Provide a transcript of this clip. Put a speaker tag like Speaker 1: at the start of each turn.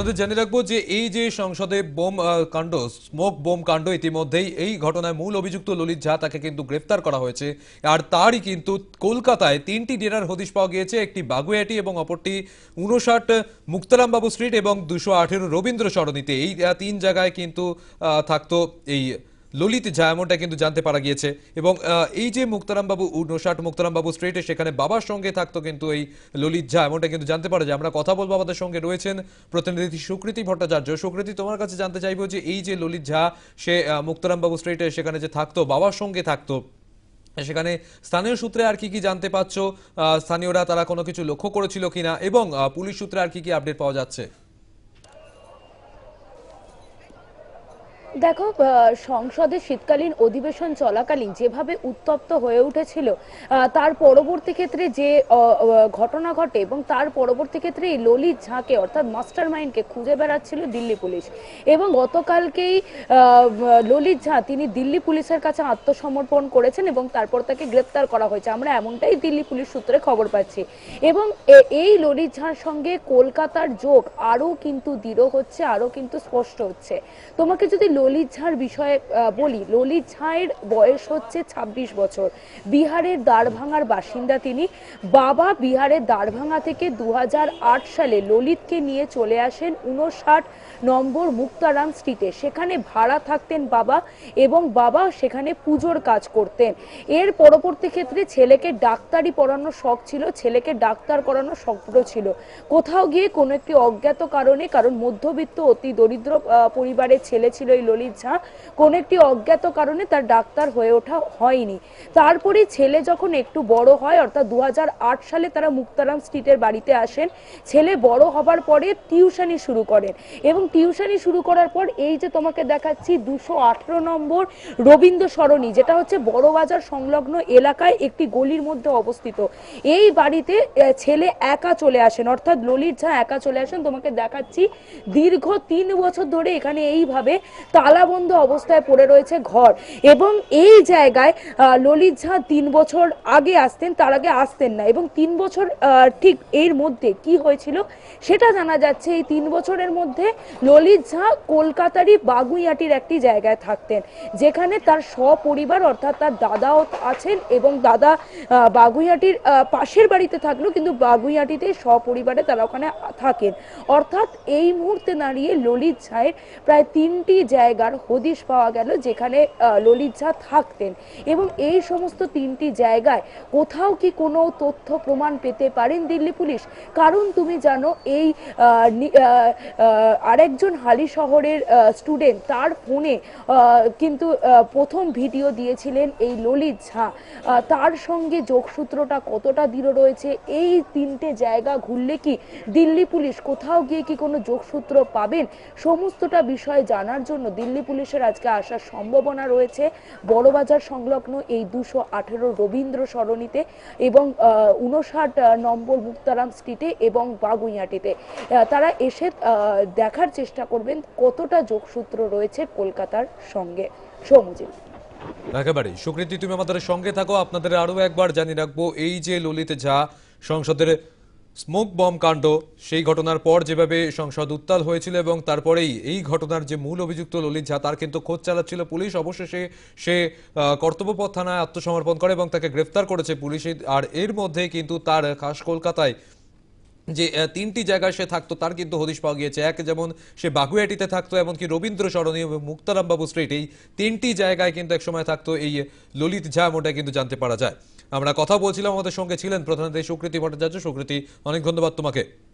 Speaker 1: আপনাদের জেনে রাখব যে এই যে সংসদে বোম কাণ্ড, স্মোক বোম কাণ্ড ইতিমধ্যেই এই ঘটনায় মূল অভিযুক্ত ললিত ঝা তাকে কিন্তু গ্রেফতার করা হয়েছে। আর তারই কিন্তু কলকাতায় তিনটি ডেরার হদিশ পাওয়া গিয়েছে, একটি বাগুয়াটি এবং অপরটি উনষাট মুক্তারামবাবু স্ট্রিট এবং দুশো আঠেরো রবীন্দ্র সরণীতে। এই তিন জায়গায় কিন্তু থাকতো এই ললিত ঝা এমনটা কিন্তু জানতে পারা গিয়েছে। এবং এই যে মুক্তারামবাবু উনষাট মুক্তারামবাবু স্ট্রেটে সেখানে বাবার সঙ্গে থাকতো কিন্তু এই ললিত ঝা এমনটা কিন্তু জানতে পারা যায়। আমরা কথা বলব আমাদের সঙ্গে রয়েছেন প্রতিনিধি সুকৃতি ভট্টাচার্য। সুকৃতি তোমার কাছে জানতে চাইব যে এই যে ললিত ঝা সে মুক্তারামবাবু স্ট্রেটে সেখানে যে থাকতো বাবার সঙ্গে থাকতো সেখানে স্থানীয় সূত্রে আর কি কি জানতে আহ, স্থানীয়রা তারা কোনো কিছু লক্ষ্য করেছিল কিনা? এবং পুলিশ সূত্রে আর কি কি আপডেট পাওয়া যাচ্ছে?
Speaker 2: দেখো সংসদে শীতকালীন অধিবেশন চলাকালীন যেভাবে উত্তপ্ত হয়ে উঠেছিল তার পরবর্তী ক্ষেত্রে যে ঘটনা ঘটে এবং তার পরবর্তী ক্ষেত্রে এই ললিত ঝাঁকে, অর্থাৎ মাস্টার মাইন্ডকে খুঁজে বেড়াচ্ছিল দিল্লি পুলিশ। এবং গতকালকেই ললিত ঝা তিনি দিল্লি পুলিশের কাছে আত্মসমর্পণ করেছেন এবং তারপর তাকে গ্রেপ্তার করা হয়েছে। আমরা এমনটাই দিল্লি পুলিশ সূত্রে খবর পাচ্ছি। এবং এই ললিত ঝাঁর সঙ্গে কলকাতার যোগ আরও কিন্তু দৃঢ় হচ্ছে, আরও কিন্তু স্পষ্ট হচ্ছে। তোমাকে যদি ললিত ঝাঁর বিষয়ে বলি। ললিত ঝাঁয়ের বয়স হচ্ছে ২৬ বছর। বিহারের দাঁড়ভাঙার বাসিন্দা তিনি। বাবা বিহারের দাঁড়ভাঙা থেকে দু হাজার আট সালে ললিতকে নিয়ে চলে আসেন উনষাট নম্বর মুক্তারাম স্ট্রিটে। সেখানে ভাড়া থাকতেন বাবা এবং বাবা সেখানে পুজোর কাজ করতেন। এর পরবর্তী ক্ষেত্রে ছেলেকে ডাক্তারি পড়ানোর শখ ছিল, ছেলেকে ডাক্তার করানোর স্বপ্ন ছিল। কোথাও গিয়ে কোনো একটি অজ্ঞাত কারণে, কারণ মধ্যবিত্ত অতি দরিদ্র পরিবারের ছেলে ছিল এই ললিত ঝা কোনো একটি অজ্ঞাত কারণে তার ডাক্তার হয়ে ওঠা হয়নি। তারপরে ছেলে যখন একটু বড় হয়, অর্থাৎ দু হাজার আট সালে তারা মুক্তারাম স্ট্রিটের বাড়িতে আসেন, ছেলে বড় হবার পরে টিউশনি শুরু করেন এবং টিউশনি শুরু করার পর এই যে তোমাকে দেখাচ্ছি দুশো নম্বর রবীন্দ্র সরণি, যেটা হচ্ছে বড়বাজার সংলগ্ন এলাকায় একটি গলির মধ্যে অবস্থিত। এই বাড়িতে ছেলে একা চলে আসেন, অর্থাৎ ললিত ঝা একা চলে আসেন। তোমাকে দেখাচ্ছি দীর্ঘ তিন বছর ধরে এখানে এইভাবে তালাবন্ধ অবস্থায় পড়ে রয়েছে ঘর এবং এই জায়গায় ললিত ঝা তিন বছর আগে আসতেন, তার আগে আসতেন না এবং তিন বছর ঠিক এর মধ্যে কি হয়েছিল সেটা জানা যাচ্ছে। এই তিন বছরের মধ্যে ললিত ঝা কলকাতারই বাগুইয়াটির একটি জায়গায় থাকতেন, যেখানে তার সপরিবার অর্থাৎ তার দাদাও আছেন এবং দাদা বাগুইয়াটির পাশের বাড়িতে থাকলেও কিন্তু বাগুইয়াটিতে সপরিবারে তারা ওখানে থাকেন। অর্থাৎ এই মুহূর্তে দাঁড়িয়ে ললিত ঝায়ের প্রায় তিনটি জায়গার হদিশ পাওয়া গেল যেখানে ললিত ঝা থাকতেন। এবং এই সমস্ত তিনটি জায়গায় কোথাও কি কোনো তথ্য প্রমাণ পেতে পারেন দিল্লি পুলিশ? কারণ তুমি জানো, এই আরেকজন হালি শহরের স্টুডেন্ট তার ফোনে কিন্তু প্রথম ভিডিও দিয়েছিলেন এই ললিত ঝা তার সঙ্গে যোগসূত্রটা কতটা দৃঢ় রয়েছে, এই তিনটে জায়গা ঘুরলে কি দিল্লি পুলিশ কোথাও গিয়ে কি কোনো যোগসূত্র পাবেন? সমস্তটা বিষয় জানার জন্য দিল্লি পুলিশের আজকে আসার সম্ভাবনা রয়েছে। বড়বাজার সংলগ্ন এই দুশো আঠেরো রবীন্দ্র সরণিতে এবং উনষাট নম্বর মুক্তারাম স্ট্রিটে এবং বাগুইয়াটিতে। তারা এসে দেখার চেষ্টা করবেন কতটা যোগসূত্র রয়েছে কলকাতার সঙ্গে। সৌমজিৎ।
Speaker 1: একেবারে সুকৃতি, তুমি আমাদের সঙ্গে থাকো। আপনাদের আরও একবার জানিয়ে রাখব, এই যে ললিত ঝা সংসদের স্মোক বম কাণ্ড, সেই ঘটনার পর যেভাবে সংসদ উত্তাল হয়েছিল এবং তারপরেই এই ঘটনার যে মূল অভিযুক্ত ললিত ঝা, তার কিন্তু খোঁজ চালাচ্ছিল পুলিশ। অবশেষে সে কর্তব্যপথ থানায় আত্মসমর্পণ করে এবং তাকে গ্রেফতার করেছে পুলিশ। আর এর মধ্যে কিন্তু তার খাস কলকাতায় যে তিনটি জায়গায় সে থাকতো, তার কিন্তু হদিশ পাওয়া গিয়েছে। এক যেমন সে বাগুয়াটিতে থাকতো, এমনকি রবীন্দ্র সরণী এবং মুক্তারামবাবু স্ট্রিট, এই তিনটি জায়গায় কিন্তু একসময় থাকতো এই ললিত ঝা ওটা কিন্তু জানতে পারা যায়। আমরা কথা বলছিলাম আমাদের সঙ্গে ছিলেন প্রধানমন্ত্রী সুকৃতি ভট্টাচার্য। সুকৃতি অনেক ধন্যবাদ তোমাকে।